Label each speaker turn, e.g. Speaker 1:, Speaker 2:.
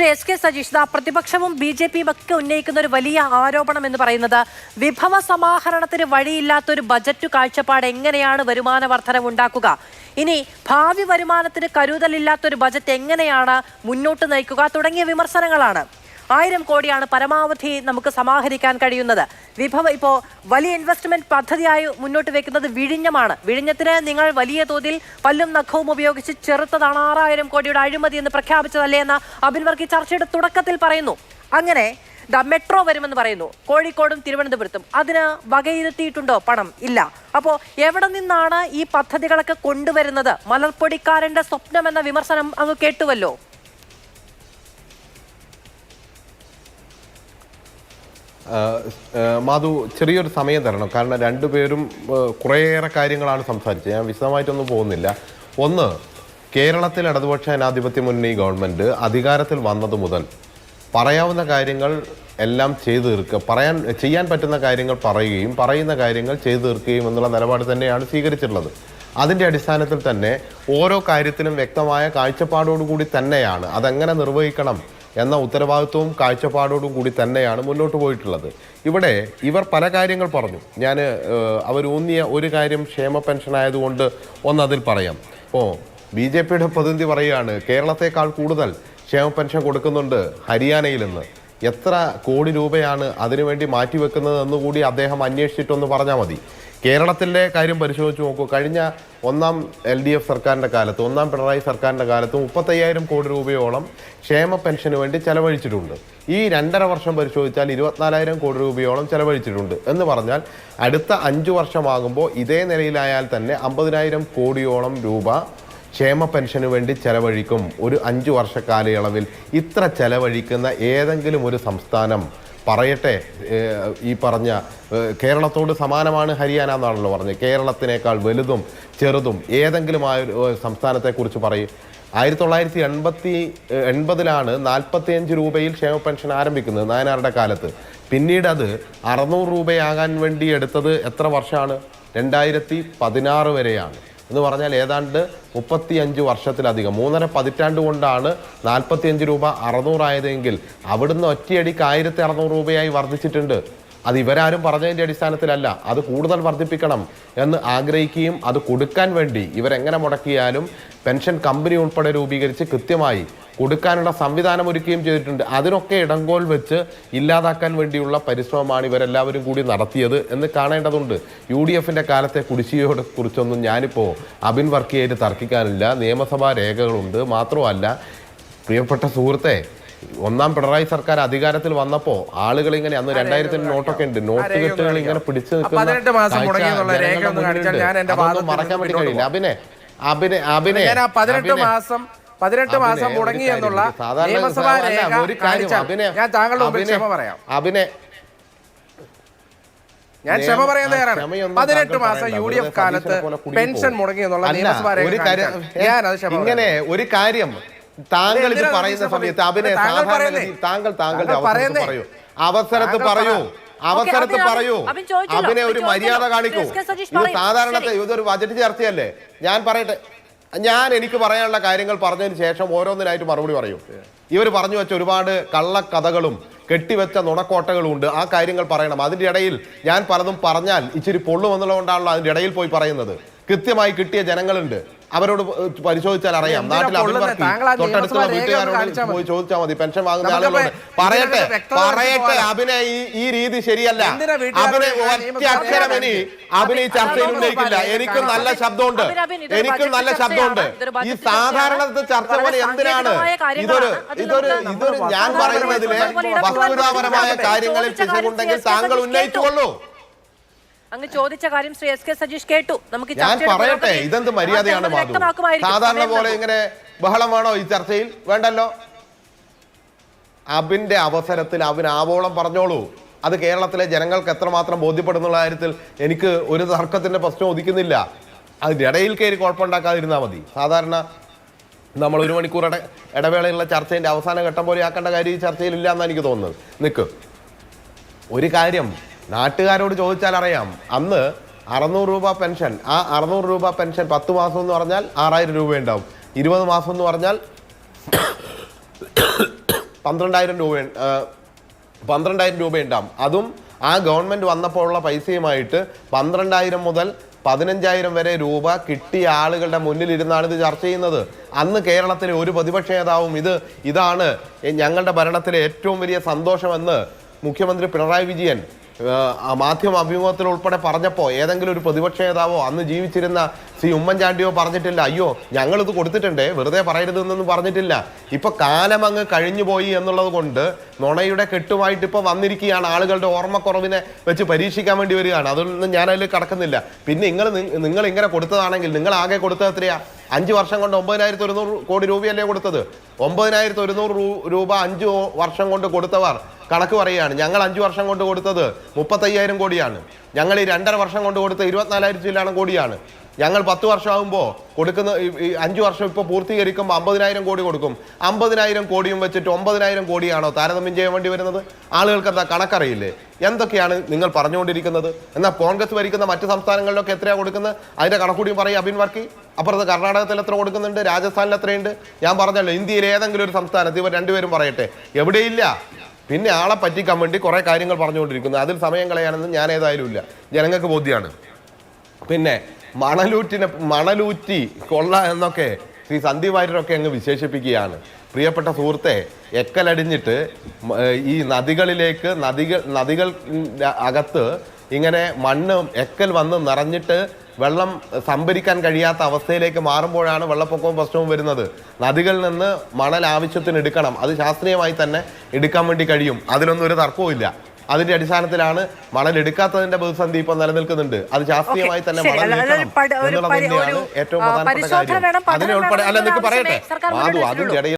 Speaker 1: Shri S K Sajeesh പ്രതിപക്ഷവും B J പിയും ഒക്കെ ഉന്നയിക്കുന്ന ഒരു വലിയ ആരോപണം എന്ന് പറയുന്നത് വിഭവ സമാഹരണത്തിന് വഴിയില്ലാത്ത ഒരു ബജറ്റ് കാഴ്ചപ്പാട് എങ്ങനെയാണ് വരുമാന വർധനവ് ഉണ്ടാക്കുക? ഇനി ഭാവി വരുമാനത്തിന് കരുതലില്ലാത്ത ഒരു ബജറ്റ് എങ്ങനെയാണ് മുന്നോട്ട് നയിക്കുക? തുടങ്ങിയ വിമർശനങ്ങളാണ്. ആയിരം കോടിയാണ് പരമാവധി നമുക്ക് സമാഹരിക്കാൻ കഴിയുന്നത്. വിഭവ ഇപ്പോൾ വലിയ ഇൻവെസ്റ്റ്മെന്റ് പദ്ധതിയായി മുന്നോട്ട് വെക്കുന്നത് വിഴിഞ്ഞമാണ്. വിഴിഞ്ഞത്തിന് നിങ്ങൾ വലിയ തോതിൽ പല്ലും നഖവും ഉപയോഗിച്ച് ചെറുത്തതാണ് ആറായിരം കോടിയുടെ അഴിമതി എന്ന് പ്രഖ്യാപിച്ചതല്ലേ എന്ന അബിൻ വർക്കി ചർച്ചയുടെ തുടക്കത്തിൽ പറയുന്നു. അങ്ങനെ ദ മെട്രോ വരുമെന്ന് പറയുന്നു. കോഴിക്കോടും തിരുവനന്തപുരത്തും. അതിന് വകയിരുത്തിയിട്ടുണ്ടോ? പണം ഇല്ല. അപ്പോൾ എവിടെ നിന്നാണ് ഈ പദ്ധതികളൊക്കെ കൊണ്ടുവരുന്നത്? മലർപ്പൊടിക്കാരന്റെ സ്വപ്നം എന്ന വിമർശനം അങ്ങ് കേട്ടുവല്ലോ.
Speaker 2: മാധു ചെറിയൊരു സമയം തരണം. കാരണം രണ്ടുപേരും കുറേയേറെ കാര്യങ്ങളാണ് സംസാരിച്ചത്. ഞാൻ വിശദമായിട്ടൊന്നും പോകുന്നില്ല. ഒന്ന് കേരളത്തിൽ ഇടതുപക്ഷ ജനാധിപത്യ മുന്നണി ഗവൺമെന്റ് അധികാരത്തിൽ വന്നത് മുതൽ പറയാവുന്ന കാര്യങ്ങൾ എല്ലാം ചെയ്തു തീർക്കുക പറയാൻ ചെയ്യാൻ പറ്റുന്ന കാര്യങ്ങൾ പറയുകയും പറയുന്ന കാര്യങ്ങൾ ചെയ്തു തീർക്കുകയും എന്നുള്ള നിലപാട് തന്നെയാണ് സ്വീകരിച്ചിട്ടുള്ളത്. അതിന്റെ അടിസ്ഥാനത്തിൽ തന്നെ ഓരോ കാര്യത്തിലും വ്യക്തമായ കാഴ്ചപ്പാടോടുകൂടി തന്നെയാണ്. അതെങ്ങനെ നിർവഹിക്കണം? എന്ന ഉത്തരവാദിത്വവും കാഴ്ചപ്പാടോടും കൂടി തന്നെയാണ് മുന്നോട്ട് പോയിട്ടുള്ളത്. ഇവിടെ ഇവർ പല കാര്യങ്ങൾ പറഞ്ഞു. ഞാൻ അവരൂന്നിയ ഒരു കാര്യം ക്ഷേമ പെൻഷൻ ആയതുകൊണ്ട് ഒന്നതിൽ പറയാം. ഓ ബി ജെ പിയുടെ പ്രതിനിധി പറയുകയാണ് കേരളത്തെക്കാൾ കൂടുതൽ ക്ഷേമ പെൻഷൻ കൊടുക്കുന്നുണ്ട് ഹരിയാനയിൽ നിന്ന് എത്ര കോടി രൂപയാണ് അതിനുവേണ്ടി മാറ്റിവെക്കുന്നത് എന്നുകൂടി അദ്ദേഹം അന്വേഷിച്ചിട്ടൊന്ന് പറഞ്ഞാൽ മതി. കേരളത്തിന്റെ കാര്യം പരിശോധിച്ച് നോക്കൂ. കഴിഞ്ഞ ഒന്നാം എൽ ഡി എഫ് സർക്കാരിന്റെ കാലത്ത് ഒന്നാം പിണറായി സർക്കാരിന്റെ കാലത്ത് മുപ്പത്തയ്യായിരം കോടി രൂപയോളം ക്ഷേമ പെൻഷന് വേണ്ടി ചെലവഴിച്ചിട്ടുണ്ട്. ഈ രണ്ടര വർഷം പരിശോധിച്ചാൽ ഇരുപത്തിനാലായിരം കോടി രൂപയോളം ചെലവഴിച്ചിട്ടുണ്ട് എന്ന് പറഞ്ഞാൽ അടുത്ത അഞ്ച് വർഷമാകുമ്പോൾ ഇതേ നിലയിലായാൽ തന്നെ അമ്പതിനായിരം കോടിയോളം രൂപ ക്ഷേമ പെൻഷന് വേണ്ടി ചെലവഴിക്കും. ഒരു അഞ്ച് വർഷ കാലയളവിൽ ഇത്ര ചെലവഴിക്കുന്ന ഏതെങ്കിലും ഒരു സംസ്ഥാനം പറയട്ടെ ഈ പറഞ്ഞ കേരളത്തോട് സമാനമാണ് ഹരിയാന എന്നാണല്ലോ പറഞ്ഞത്. കേരളത്തിനേക്കാൾ വലുതും ചെറുതും ഏതെങ്കിലും ആ ഒരു സംസ്ഥാനത്തെക്കുറിച്ച് പറയും. ആയിരത്തി തൊള്ളായിരത്തി എൺപത്തി എൺപതിലാണ് നാൽപ്പത്തിയഞ്ച് രൂപയിൽ ക്ഷേമ പെൻഷൻ ആരംഭിക്കുന്നത് നായനാരുടെ കാലത്ത്. പിന്നീട് അത് അറുന്നൂറ് രൂപയാകാൻ വേണ്ടി എടുത്തത് എത്ര വർഷമാണ്? രണ്ടായിരത്തി പതിനാറ് വരെയാണ്. എന്ന് പറഞ്ഞാൽ ഏതാണ്ട് മുപ്പത്തി അഞ്ച് വർഷത്തിലധികം. മൂന്നര പതിറ്റാണ്ട് കൊണ്ടാണ് നാൽപ്പത്തിയഞ്ച് രൂപ അറുന്നൂറായതെങ്കിൽ അവിടുന്ന് ഒറ്റയടിക്ക് ആയിരത്തി അറുന്നൂറ് രൂപയായി വർദ്ധിച്ചിട്ടുണ്ട്. അത് ഇവരാരും പറഞ്ഞതിന്റെ അടിസ്ഥാനത്തിലല്ല. അത് കൂടുതൽ വർദ്ധിപ്പിക്കണം എന്ന് ആഗ്രഹിക്കുകയും അത് കൊടുക്കാൻ വേണ്ടി ഇവരെങ്ങനെ മുടക്കിയാലും പെൻഷൻ കമ്പനി ഉൾപ്പെടെ രൂപീകരിച്ച് കൃത്യമായി കൊടുക്കാനുള്ള സംവിധാനം ഒരുക്കുകയും ചെയ്തിട്ടുണ്ട്. അതിനൊക്കെ ഇടങ്കോൽ വെച്ച് ഇല്ലാതാക്കാൻ വേണ്ടിയുള്ള പരിശ്രമമാണ് ഇവരെല്ലാവരും കൂടി നടത്തിയത് എന്ന് കാണേണ്ടതുണ്ട്. യു ഡി എഫിന്റെ കാലത്തെ കുടിശ്ശികയോടെ കുറിച്ചൊന്നും ഞാനിപ്പോൾ അബിൻ വർക്കിയായിട്ട് തർക്കിക്കാനില്ല. നിയമസഭാ രേഖകളുണ്ട്. മാത്രമല്ല പ്രിയപ്പെട്ട സുഹൃത്തെ ഒന്നാം പിണറായി സർക്കാർ അധികാരത്തിൽ വന്നപ്പോ ആളുകൾ ഇങ്ങനെ അന്ന് രണ്ടായിരത്തിന് നോട്ടൊക്കെ ഉണ്ട്. നോട്ട് കെട്ടുകൾ ഇങ്ങനെ. പിടിച്ചു
Speaker 3: നിൽക്കുന്ന
Speaker 2: മറക്കാൻ
Speaker 3: പറ്റില്ല
Speaker 2: വേണ്ടി കഴിയില്ല. അഭിനെ അഭിനെ അഭിനെ
Speaker 3: പതിനെട്ട് മാസം പതിനെട്ട് മാസം മുടങ്ങി എന്നുള്ള നിയമസഭാ രേഖ ഞാൻ താങ്കളുടെ മുമ്പിൽ ക്ഷമ പറയാം.
Speaker 2: അഭിനെ
Speaker 3: ഞാൻ ക്ഷമ പറയാൻ തയ്യാറാണ് പതിനെട്ട് മാസം. യു ഡി എഫ് കാലത്ത് പെൻഷൻ മുടങ്ങി എന്നുള്ള നിയമസഭാ രേഖ ഞാൻ അത് ക്ഷമ
Speaker 2: ഇങ്ങനെ ഒരു കാര്യം താങ്കൾ ഇത് പറയുന്ന സമയത്ത് അഭിനയ
Speaker 3: താങ്കൾ
Speaker 2: സാധാരണ താങ്കൾ താങ്കളുടെ അവസരത്ത്? പറയൂ. അവസരത്ത് പറയൂ. അവസരത്ത് പറയൂ. അഭിനയ ഒരു മര്യാദ കാണിക്കൂ. ഇത്
Speaker 1: സാധാരണ
Speaker 2: സാധാരണത്തെ. ഇതൊരു ബജറ്റ് ചർച്ചയല്ലേ? ഞാൻ പറയട്ടെ. ഞാൻ എനിക്ക് പറയാനുള്ള കാര്യങ്ങൾ പറഞ്ഞതിന് ശേഷം ഓരോന്നിനായിട്ട് മറുപടി പറയും. ഇവർ പറഞ്ഞു വെച്ച ഒരുപാട് കള്ളക്കഥകളും കെട്ടിവെച്ച നുണക്കോട്ടകളും ഉണ്ട് ആ കാര്യങ്ങൾ പറയണം. അതിന്റെ ഇടയിൽ ഞാൻ പലതും പറഞ്ഞാൽ ഇച്ചിരി പൊള്ളുമെന്നുള്ളതുകൊണ്ടാണല്ലോ അതിന്റെ ഇടയിൽ പോയി പറയുന്നത്. കൃത്യമായി കിട്ടിയ ജനങ്ങളുണ്ട്. അവരോട് പരിശോധിച്ചാൽ അറിയാം. നാട്ടിൽ തൊട്ടടുത്തുള്ള വീട്ടുകാരോട് പോയി ചോദിച്ചാൽ മതി. പെൻഷൻ വാങ്ങുന്ന
Speaker 3: ആളുകളുണ്ട്
Speaker 2: ആളുകളോട്. പറയട്ടെ പറയട്ടെ. അഭിനെ ഈ ഈ രീതി ശരിയല്ല. അഭിനെ ഒറ്റ അക്ഷരം ഇനി അഭിനെ ഈ ചർച്ചയിൽ ഉന്നയിക്കില്ല. എനിക്കും നല്ല ശബ്ദമുണ്ട്. എനിക്കും നല്ല ശബ്ദമുണ്ട്. ഈ
Speaker 1: സാധാരണ
Speaker 2: സാധാരണത്തെ ചർച്ച പോലെ എന്തിനാണ് ഇതൊരു ഇതൊരു ഇതൊരു ഞാൻ പറയുന്നതിലെ വസ്തുതാപരമായ കാര്യങ്ങളിൽ പിശകുണ്ടെങ്കിൽ താങ്കൾ ഉന്നയിച്ചുകൊള്ളൂ.
Speaker 1: അങ്ങ് ചോദിച്ച കാര്യം ശ്രീ എസ് കെ സജീഷ് കേട്ടു. നമുക്ക്
Speaker 2: ഞാൻ പറയട്ടെ ഇതെന്ത് മര്യാദയാണ് സാധാരണ പോലെ ഇങ്ങനെ ബഹളം വേണോ ഈ ചർച്ചയിൽ? വേണ്ടല്ലോ. അബിന്റെ അവസരത്തിൽ അവൻ ആവോളം പറഞ്ഞോളൂ. അത് കേരളത്തിലെ ജനങ്ങൾക്ക് എത്രമാത്രം ബോധ്യപ്പെടുന്നുള്ള കാര്യത്തിൽ എനിക്ക് ഒരു തർക്കത്തിന്റെ പ്രശ്നം ഉദിക്കുന്നില്ല. അതിന്റെ ഇടയിൽ കയറി കുഴപ്പമുണ്ടാക്കാതിരുന്നാൽ മതി. സാധാരണ നമ്മൾ ഒരു മണിക്കൂർ ഇട ഇടവേളയുള്ള ചർച്ചയുടെ അവസാന ഘട്ടം പോലെ ആക്കേണ്ട കാര്യം ഈ ചർച്ചയിൽ ഇല്ല എന്നാണ് എനിക്ക് തോന്നുന്നത്. നിൽക്ക് ഒരു കാര്യം നാട്ടുകാരോട് ചോദിച്ചാൽ അറിയാം. അന്ന് അറുന്നൂറ് രൂപ പെൻഷൻ. ആ അറുന്നൂറ് രൂപ പെൻഷൻ പത്ത് മാസം എന്ന് പറഞ്ഞാൽ ആറായിരം രൂപ ഉണ്ടാവും. ഇരുപത് മാസം എന്ന് പറഞ്ഞാൽ പന്ത്രണ്ടായിരം രൂപ പന്ത്രണ്ടായിരം രൂപ ഉണ്ടാവും. അതും ആ ഗവൺമെന്റ് വന്നപ്പോഴുള്ള പൈസയുമായിട്ട് പന്ത്രണ്ടായിരം മുതൽ പതിനഞ്ചായിരം വരെ രൂപ കിട്ടിയ ആളുകളുടെ മുന്നിൽ ഇരുന്നാണ് ഇത് ചർച്ച ചെയ്യുന്നത്. അന്ന് കേരളത്തിലെ ഒരു പ്രതിപക്ഷ നേതാവും ഇത് ഇതാണ് ഞങ്ങളുടെ ഭരണത്തിലെ ഏറ്റവും വലിയ സന്തോഷമെന്ന് മുഖ്യമന്ത്രി പിണറായി വിജയൻ മാധ്യമ അഭിമുഖത്തിൽ ഉൾപ്പെടെ പറഞ്ഞപ്പോൾ ഏതെങ്കിലും ഒരു പ്രതിപക്ഷ നേതാവോ അന്ന് ജീവിച്ചിരുന്ന സി ഉമ്മൻചാണ്ടിയോ പറഞ്ഞിട്ടില്ല. അയ്യോ ഞങ്ങളിത് കൊടുത്തിട്ടുണ്ടേ. വെറുതെ പറയരുതെന്നൊന്നും പറഞ്ഞിട്ടില്ല. ഇപ്പൊ കാലം അങ്ങ് കഴിഞ്ഞു പോയി എന്നുള്ളത് കൊണ്ട് നുണയുടെ കെട്ടുമായിട്ട് ഇപ്പൊ വന്നിരിക്കുകയാണ്. ആളുകളുടെ ഓർമ്മക്കുറവിനെ വെച്ച് പരീക്ഷിക്കാൻ വേണ്ടി വരികയാണ്. അതൊന്നും ഞാൻ അതിൽ കടക്കുന്നില്ല. പിന്നെ നിങ്ങൾ നിങ്ങൾ ഇങ്ങനെ കൊടുത്തതാണെങ്കിൽ നിങ്ങൾ ആകെ കൊടുത്തത് എത്രയാ? അഞ്ച് വർഷം കൊണ്ട് ഒമ്പതിനായിരത്തി ഒരുന്നൂറ് കോടി രൂപയല്ലേ കൊടുത്തത്? ഒമ്പതിനായിരത്തി ഒരുന്നൂറ് രൂപ അഞ്ച് വർഷം കൊണ്ട് കൊടുത്തവർ കണക്ക് പറയുകയാണ്. ഞങ്ങൾ അഞ്ച് വർഷം കൊണ്ട് കൊടുത്തത് മുപ്പത്തയ്യായിരം കോടിയാണ്. ഞങ്ങൾ ഈ രണ്ടര വർഷം കൊണ്ട് കൊടുത്ത ഇരുപത്തിനാലായിരത്തി ചില്ലാണ് കോടിയാണ്. ഞങ്ങൾ പത്ത് വർഷമാകുമ്പോൾ കൊടുക്കുന്ന ഈ- അഞ്ച് വർഷം ഇപ്പോൾ പൂർത്തീകരിക്കുമ്പോൾ അമ്പതിനായിരം കോടി കൊടുക്കും. അമ്പതിനായിരം കോടിയും വെച്ചിട്ട് ഒമ്പതിനായിരം കോടിയാണോ താരതമ്യം ചെയ്യാൻ വേണ്ടി വരുന്നത്? ആളുകൾക്ക് എന്താ കണക്കറിയില്ലേ? എന്തൊക്കെയാണ് നിങ്ങൾ പറഞ്ഞുകൊണ്ടിരിക്കുന്നത്? എന്നാൽ കോൺഗ്രസ് ഭരിക്കുന്ന മറ്റ് സംസ്ഥാനങ്ങളിലൊക്കെ എത്രയാണ് കൊടുക്കുന്നത്? അതിന്റെ കണക്കൂടിയും പറയും അബിൻ വർക്കി. അപ്പുറത്ത് കർണാടകത്തിൽ എത്ര കൊടുക്കുന്നുണ്ട്? രാജസ്ഥാനിൽ എത്രയുണ്ട്? ഞാൻ പറഞ്ഞല്ലോ ഇന്ത്യയിൽ ഏതെങ്കിലും ഒരു സംസ്ഥാനത്ത് ഇവർ രണ്ടുപേരും പറയട്ടെ. എവിടെയില്ല? പിന്നെ ആളെ പറ്റിക്കാൻ വേണ്ടി കുറേ കാര്യങ്ങൾ പറഞ്ഞുകൊണ്ടിരിക്കുന്നു. അതിൽ സമയം കളയാനൊന്നും ഞാൻ ഏതായാലും ഇല്ല. ജനങ്ങൾക്ക് ബോധ്യമാണ് പിന്നെ മണലൂറ്റിനെ മണലൂറ്റി കൊള്ള എന്നൊക്കെ ശ്രീ സന്ദീപ് വാര്യരൊക്കെ അങ്ങ് വിശേഷിപ്പിക്കുകയാണ്. പ്രിയപ്പെട്ട സുഹൃത്തെ എക്കലടിഞ്ഞിട്ട് ഈ നദികളിലേക്ക് നദികൾ നദികൾ അകത്ത് ഇങ്ങനെ മണ്ണും എക്കൽ വന്ന് നിറഞ്ഞിട്ട് വെള്ളം സംഭരിക്കാൻ കഴിയാത്ത അവസ്ഥയിലേക്ക് മാറുമ്പോഴാണ് വെള്ളപ്പൊക്കവും പ്രശ്നവും വരുന്നത്. നദികളിൽ നിന്ന് മണൽ ആവശ്യത്തിന് എടുക്കണം. അത് ശാസ്ത്രീയമായി തന്നെ എടുക്കാൻ വേണ്ടി കഴിയും. അതിലൊന്നും ഒരു തർക്കവും ഇല്ല. അതിന്റെ അടിസ്ഥാനത്തിലാണ് മണൽ എടുക്കാത്തതിന്റെ പ്രതിസന്ധി ഇപ്പൊ നിലനിൽക്കുന്നുണ്ട്. അത് ശാസ്ത്രീയമായി തന്നെ മണൽ എന്നുള്ളത് തന്നെയാണ് ഏറ്റവും പ്രധാനപ്പെട്ട കാര്യം. അതിനെ ഉൾപ്പെടെ അല്ല നിങ്ങൾക്ക് പറയട്ടെ.
Speaker 1: അതും അതും
Speaker 2: മാധു അതിന്റെ ഇടയിൽ